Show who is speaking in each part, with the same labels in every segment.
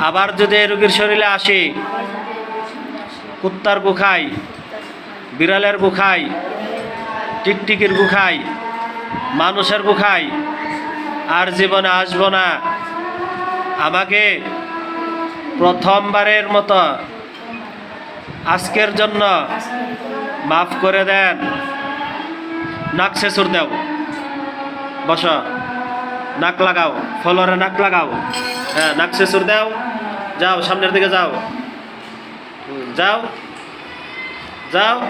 Speaker 1: আবার যদি রোগীর শরীরে আসে, কুত্তার গুখাই, বিড়ালের গুখাই, টিকটিকির গুখাই, মানুষের গুখাই, আর জীবনে আসব না। আমাকে প্রথমবারের মতো আজকের জন্য মাফ করে দেন। নাক শেষুর দেও। বস। নাক লাগাও। ফলরে নাক লাগাও। হ্যাঁ নাক শেষুর দেও। যাও, সামনের দিকে যাও। যাও। যাও।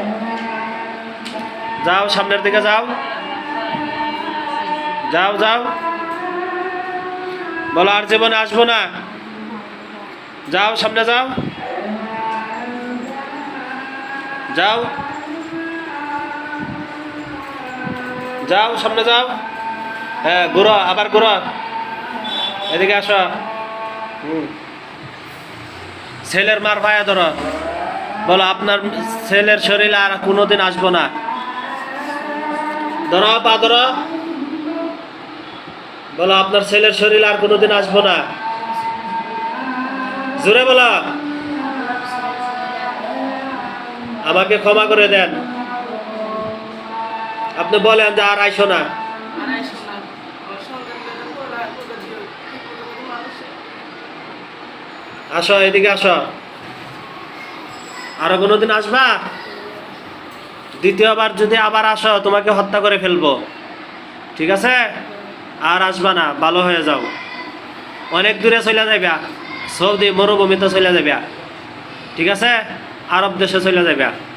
Speaker 1: যাও, সামনের দিকে যাও। যাও যাও। বলো, আর জীবনে আসব না। যাও, সামনে যাও। যাও। যাও, সামনে যাও। হ্যাঁ ঘুরো, আবার ঘুরো। এদিকে আসো। ছেলের মার ভাইয়া ধরো। বলো, আপনার ছেলের শরীরে আর কোনোদিন আসব না। ধরো পা ধরো। বলো, আপনার ছেলের শরীরে আর কোনোদিন আসব না। জোরে বলো। আমাকে ক্ষমা করে দেন। আপনি বলেন যে আর আইসো না। আসো, এদিকে আসো। আরও কোনোদিন আসবা? দ্বিতীয়বার যদি আবার আসো, তোমাকে হত্যা করে ফেলব। ঠিক আছে? আর আসবা না, ভালো হয়ে যাও। অনেক দূরে চলে যাবে সৌদি মরুভূমিতে চলে যাবে ঠিক আছে? আরব দেশে চলে যাবে